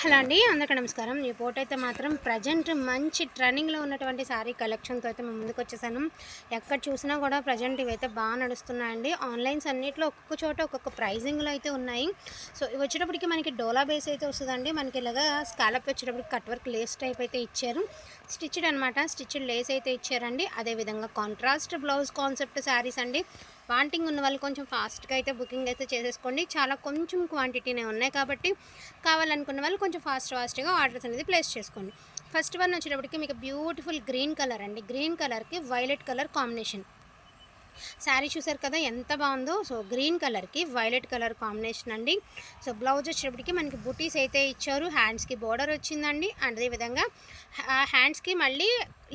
Hello అండి అందరికీ నమస్కారం. ఈ ఫోటో అయితే మాత్రం ప్రజెంట్ మంచి ట్రెండింగ్లో ఉన్నటువంటి శారీ కలెక్షన్తో అయితే మేము ముందుకు వచ్చేసాను. ఎక్కడ చూసినా కూడా ప్రజెంట్ ఇవైతే బాగా నడుస్తున్నాయండి. ఆన్లైన్స్ అన్నింటిలో ఒక్కొక్క చోట ఒక్కొక్క ప్రైజింగ్లో అయితే ఉన్నాయి. సో ఇవి వచ్చేటప్పటికి మనకి డోలా బేస్ అయితే వస్తుందండి. మనకి ఇలాగా స్కాలప్ వచ్చేటప్పటికి కట్ వర్క్ లేస్ టైప్ అయితే ఇచ్చారు. స్టిచ్డ్ అనమాట స్టిచ్డ్ లేస్ అయితే ఇచ్చారండి. అదేవిధంగా కాంట్రాస్ట్ బ్లౌజ్ కాన్సెప్ట్ శారీస్ అండి. వాంటింగ్ ఉన్న వాళ్ళు కొంచెం ఫాస్ట్గా అయితే బుకింగ్ అయితే చేసేసుకోండి. చాలా కొంచెం క్వాంటిటీనే ఉన్నాయి కాబట్టి కావాలనుకున్న వాళ్ళు కొంచెం ఫాస్ట్ ఫాస్ట్గా ఆర్డర్స్ అనేది ప్లేస్ చేసుకోండి. ఫస్ట్ వన్ వచ్చేటప్పటికి మీకు బ్యూటిఫుల్ గ్రీన్ కలర్ అండి. గ్రీన్ కలర్కి వైలెట్ కలర్ కాంబినేషన్. శారీ చూసారు కదా ఎంత బాగుందో. సో గ్రీన్ కలర్కి వైలెట్ కలర్ కాంబినేషన్ అండి. సో బ్లౌజ్ వచ్చేటప్పటికి మనకి బుటీస్ అయితే ఇచ్చారు. హ్యాండ్స్కి బోర్డర్ వచ్చిందండి. అండ్ అదేవిధంగా హ్యాండ్స్కి మళ్ళీ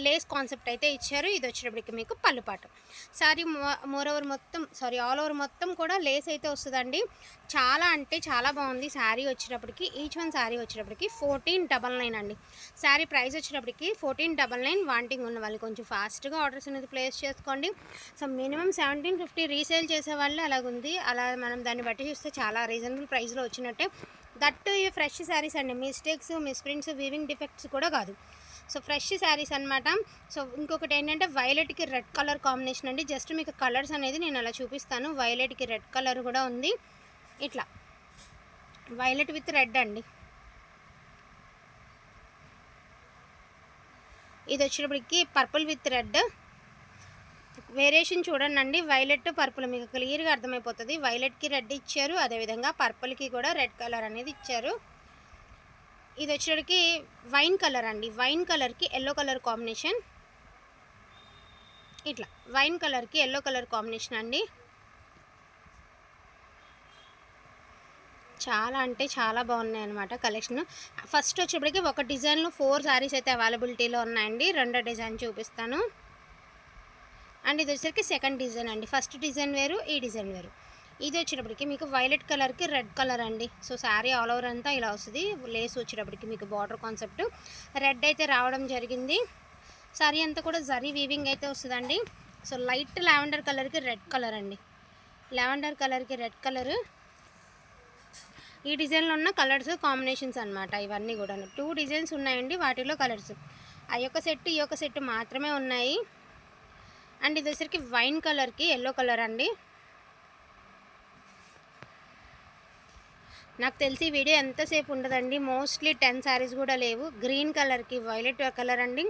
లేస్ కాన్సెప్ట్ అయితే ఇచ్చారు. ఇది వచ్చేటప్పటికి మీకు పళ్ళుపాటు. సారీ మోర్ ఓవర్ మొత్తం సారీ ఆల్ ఓవర్ మొత్తం కూడా లేస్ అయితే వస్తుందండి. చాలా అంటే చాలా బాగుంది శారీ వచ్చేటప్పటికి. ఈచ్ వన్ శారీ వచ్చేటప్పటికి ఫోర్టీన్ డబల్ నైన్ అండి. శారీ ప్రైస్ వచ్చేటప్పటికి ఫోర్టీన్ డబల్ నైన్ వాంటింగ్ ఉన్న వాళ్ళు కొంచెం ఫాస్ట్గా ఆర్డర్స్ అనేది ప్లేస్ చేసుకోండి. So minimum seventeen fifty resale చేసేవాళ్ళు అలాగుంది. అలా మనం దాన్ని బట్టి చూస్తే చాలా రీజనబుల్ ప్రైస్లో వచ్చినట్టే. దట్ ఈ ఫ్రెష్ శారీస్ అండి. మిస్టేక్స్ మిస్ప్రింట్స్ వీవింగ్ డిఫెక్ట్స్ కూడా కాదు. సో ఫ్రెష్ శారీస్ అనమాట సో ఇంకొకటి ఏంటంటే వైలెట్కి రెడ్ కలర్ కాంబినేషన్ అండి. జస్ట్ మీకు కలర్స్ అనేది నేను అలా చూపిస్తాను. వైలెట్కి రెడ్ కలర్ కూడా ఉంది. ఇట్లా. వైలెట్ విత్ రెడ్ అండి. ఇది వచ్చేటప్పటికి పర్పుల్ విత్ రెడ్. వేరియేషన్ చూడండి వైలెట్ పర్పుల్ మీకు క్లియర్గా అర్థమైపోతుంది. వైలెట్కి రెడ్ ఇచ్చారు. అదేవిధంగా పర్పుల్కి కూడా రెడ్ కలర్ అనేది ఇచ్చారు. ఇది వచ్చేటికి వైన్ కలర్ అండి. వైన్ కలర్కి ఎల్లో కలర్ కాంబినేషన్. ఇట్లా వైన్ కలర్కి ఎల్లో కలర్ కాంబినేషన్ అండి. చాలా అంటే చాలా బాగున్నాయి అనమాట కలెక్షన్. ఫస్ట్ వచ్చేప్పటికి ఒక డిజైన్లో ఫోర్ శారీస్ అయితే అవైలబిలిటీలో ఉన్నాయండి. రెండో డిజైన్ చూపిస్తాను. అండ్ ఇది వచ్చేసరికి సెకండ్ డిజైన్ అండి. ఫస్ట్ డిజైన్ వేరు ఈ డిజైన్ వేరు. ఇది వచ్చేటప్పటికి మీకు వైలెట్ కలర్కి రెడ్ కలర్ అండి. సో శారీ ఆల్ ఓవర్ అంతా ఇలా వస్తుంది. లేస్ వచ్చేటప్పటికి మీకు బార్డర్ కాన్సెప్ట్ రెడ్ అయితే రావడం జరిగింది. శారీ అంతా కూడా జరీ వీవింగ్ అయితే వస్తుందండి. సో లైట్ లావెండర్ కలర్కి రెడ్ కలర్ అండి. లావెండర్ కలర్కి రెడ్ కలర్ ఈ డిజైన్లో ఉన్న కలర్స్ కాంబినేషన్స్ అనమాట ఇవన్నీ కూడా టూ డిజైన్స్ ఉన్నాయండి వాటిలో కలర్స్ ఆ యొక్క సెట్ ఈ యొక్క సెట్ మాత్రమే ఉన్నాయి. అండ్ ఇది వచ్చరికి వైన్ కలర్కి ఎల్లో కలర్ అండి. నాకు తెలిసి ఈ వీడియో ఎంతసేపు ఉండదండి. మోస్ట్లీ టెన్ శారీస్ కూడా లేవు. గ్రీన్ కలర్కి వైలెట్ కలర్ అండి.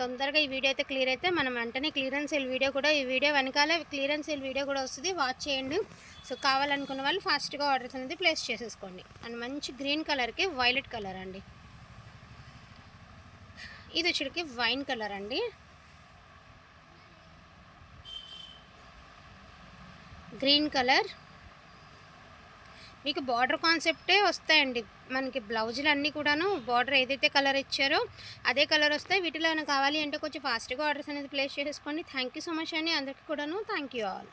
తొందరగా ఈ వీడియో అయితే క్లియర్ అయితే మనం వెంటనే క్లియరెన్స్ సేల్ వీడియో కూడా ఈ వీడియో వెనకాలే క్లియరెన్స్ సేల్ వీడియో కూడా వస్తుంది. వాచ్ చేయండి. సో కావాలనుకున్న వాళ్ళు ఫాస్ట్గా ఆర్డర్స్ అనేది ప్లేస్ చేసేసుకోండి. అండ్ మంచి గ్రీన్ కలర్కి వైలెట్ కలర్ అండి. ఇది వచ్చేటికి వైన్ కలర్ అండి. గ్రీన్ కలర్ మీకు బార్డర్ కాన్సెప్టే వస్తాయండి. మనకి బ్లౌజులు అన్నీ కూడాను బార్డర్ ఏదైతే కలర్ ఇచ్చారో అదే కలర్ వస్తాయి వీటిలో కావాలి అంటే కొంచెం ఫాస్ట్గా ఆర్డర్స్ అనేది ప్లేస్ చేసుకోండి థ్యాంక్ యూ సో మచ్ అండి. అందరికీ కూడాను థ్యాంక్ యూ ఆల్